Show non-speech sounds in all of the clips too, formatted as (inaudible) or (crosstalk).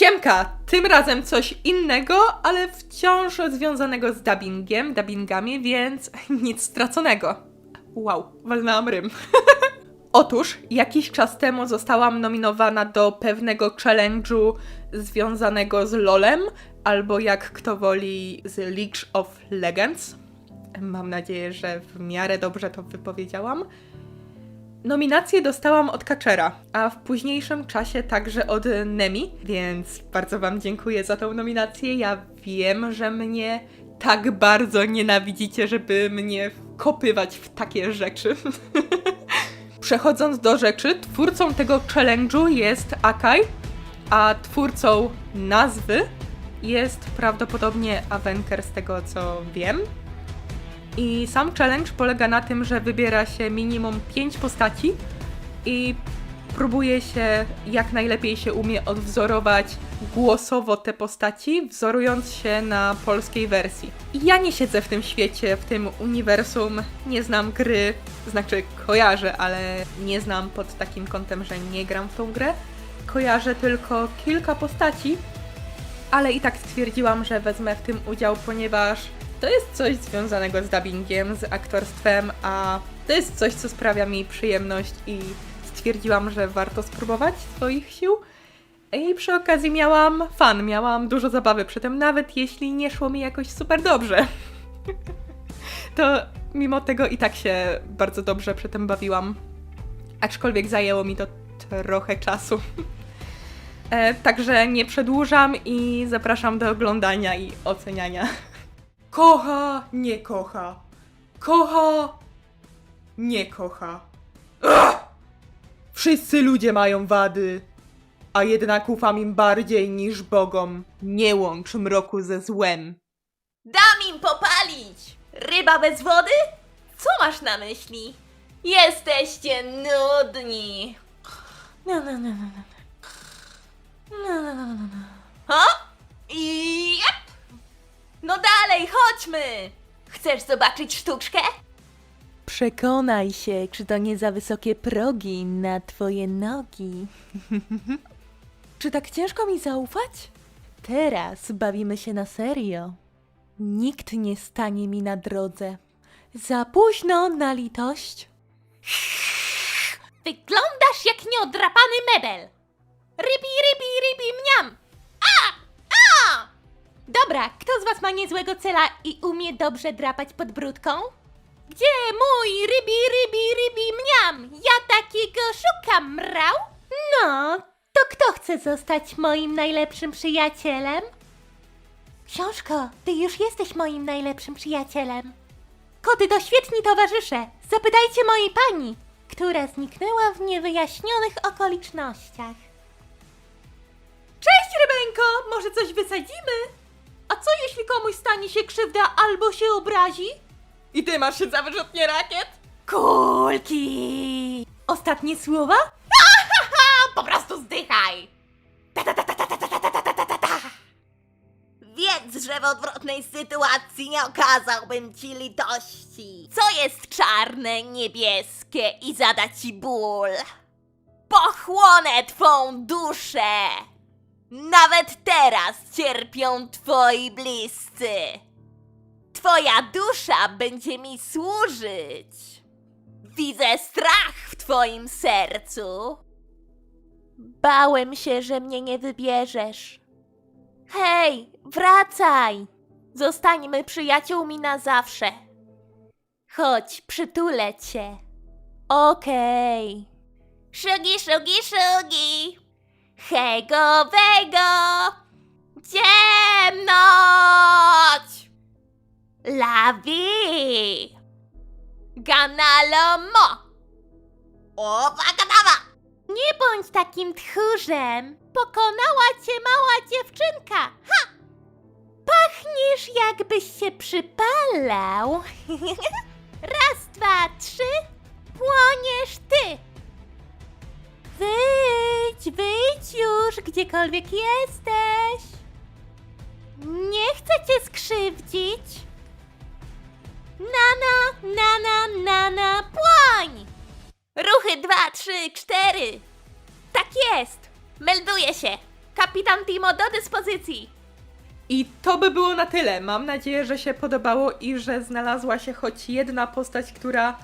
Siemka! Tym razem coś innego, ale wciąż związanego z dubbingiem, dubbingami, więc (laughs) nic straconego. Wow, walnęłam rym. (laughs) Otóż jakiś czas temu zostałam nominowana do pewnego challenge'u związanego z LOLem, albo jak kto woli z League of Legends. Mam nadzieję, że w miarę dobrze to wypowiedziałam. Nominację dostałam od Kaczera, a w późniejszym czasie także od Nemi, więc bardzo Wam dziękuję za tą nominację. Ja wiem, że mnie tak bardzo nienawidzicie, żeby mnie wkopywać w takie rzeczy. (laughs) Przechodząc do rzeczy, twórcą tego challenge'u jest Akai, a twórcą nazwy jest prawdopodobnie Avenker z tego co wiem. I sam challenge polega na tym, że wybiera się minimum 5 postaci i próbuje się jak najlepiej się umie odwzorować głosowo te postaci, wzorując się na polskiej wersji. I ja nie siedzę w tym świecie, w tym uniwersum, nie znam gry, znaczy kojarzę, ale nie znam pod takim kątem, że nie gram w tą grę. Kojarzę tylko kilka postaci, ale i tak stwierdziłam, że wezmę w tym udział, ponieważ to jest coś związanego z dubbingiem, z aktorstwem, a to jest coś, co sprawia mi przyjemność i stwierdziłam, że warto spróbować swoich sił. I przy okazji miałam fan, miałam dużo zabawy przy tym, nawet jeśli nie szło mi jakoś super dobrze. (laughs) to mimo tego i tak się bardzo dobrze przy tym bawiłam. Aczkolwiek zajęło mi to trochę czasu. (laughs) E, także nie przedłużam i zapraszam do oglądania i oceniania. (laughs) Kocha, nie kocha. Kocha, nie kocha. Ugh! Wszyscy ludzie mają wady, a jednak ufam im bardziej niż Bogom. Nie łącz mroku ze złem. Dam im popalić! Ryba bez wody? Co masz na myśli? Jesteście nudni. No, no, no, no, no. No, no, no, no, no. O? I jep! No dalej, chodźmy! Chcesz zobaczyć sztuczkę? Przekonaj się, czy to nie za wysokie progi na twoje nogi. (laughs) czy tak ciężko mi zaufać? Teraz bawimy się na serio. Nikt nie stanie mi na drodze. Za późno na litość. Wyglądasz jak nieodrapany mebel! Rybi, rybi, rybi, mniam! Dobra, kto z was ma niezłego cela i umie dobrze drapać pod brudką? Gdzie mój rybi, rybi, rybi, mniam? Ja takiego szukam, mrał! No, to kto chce zostać moim najlepszym przyjacielem? Książko, ty już jesteś moim najlepszym przyjacielem. Koty to świetni towarzysze. Zapytajcie mojej pani, która zniknęła w niewyjaśnionych okolicznościach. Cześć, Rybeńko! Może coś wysadzimy? komuś stanie się krzywda albo się obrazi? I ty masz się za wyrzutnie rakiet? Kulki! Ostatnie słowa? Po prostu zdychaj! Wiedz, że w odwrotnej sytuacji nie okazałbym ci litości. Co jest czarne, niebieskie i zada ci ból? Pochłonę twą duszę! Nawet teraz cierpią twoi bliscy. Twoja dusza będzie mi służyć. Widzę strach w twoim sercu. Bałem się, że mnie nie wybierzesz. Hej, wracaj! Zostańmy przyjaciółmi na zawsze. Chodź, przytulę cię. Okej. Szugi, szugi, szugi. Hego, wego. Ciemność. Lawi. Ganalomo. O, wakadawa. Nie bądź takim tchórzem. Pokonała cię mała dziewczynka. Ha! Pachniesz jakbyś się przypalał. (laughs) Raz, dwa, trzy. Płoniesz ty. Wyjdź, wyjdź już, gdziekolwiek jesteś. Nie chcę cię skrzywdzić. Nana, nana, nana, płoń! Ruchy dwa, trzy, cztery. Tak jest. Melduję się. Kapitan Timo do dyspozycji. I to by było na tyle. Mam nadzieję, że się podobało i że znalazła się choć jedna postać, która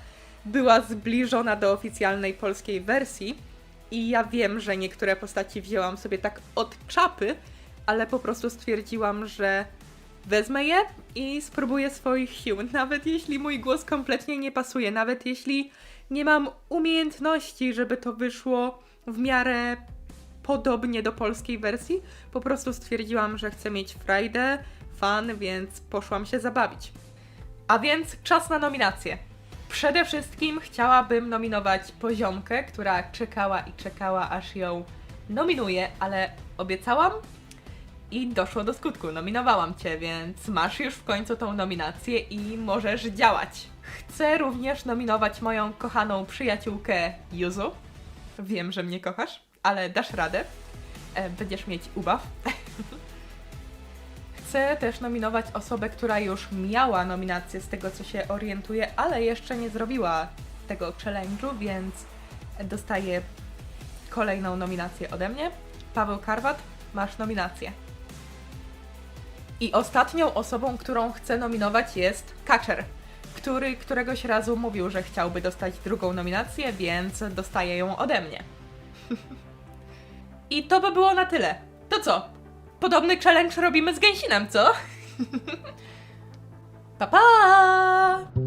była zbliżona do oficjalnej polskiej wersji. I ja wiem, że niektóre postaci wzięłam sobie tak od czapy, ale po prostu stwierdziłam, że wezmę je i spróbuję swoich sił. Nawet jeśli mój głos kompletnie nie pasuje, nawet jeśli nie mam umiejętności, żeby to wyszło w miarę podobnie do polskiej wersji. Po prostu stwierdziłam, że chcę mieć frajdę, fan, więc poszłam się zabawić. A więc czas na nominacje. Przede wszystkim chciałabym nominować poziomkę, która czekała i czekała, aż ją nominuję, ale obiecałam i doszło do skutku. Nominowałam cię, więc masz już w końcu tą nominację i możesz działać. Chcę również nominować moją kochaną przyjaciółkę Yuzu. Wiem, że mnie kochasz, ale dasz radę. E, Będziesz mieć ubaw. (laughs) Chcę też nominować osobę, która już miała nominację z tego, co się orientuję, ale jeszcze nie zrobiła tego challenge'u, więc dostaje kolejną nominację ode mnie. Paweł Karwat, masz nominację. I ostatnią osobą, którą chcę nominować jest Kaczer, który któregoś razu mówił, że chciałby dostać drugą nominację, więc dostaje ją ode mnie. (laughs) I to by było na tyle. To co? Podobny challenge robimy z gęsinem, co? (laughs) pa pa!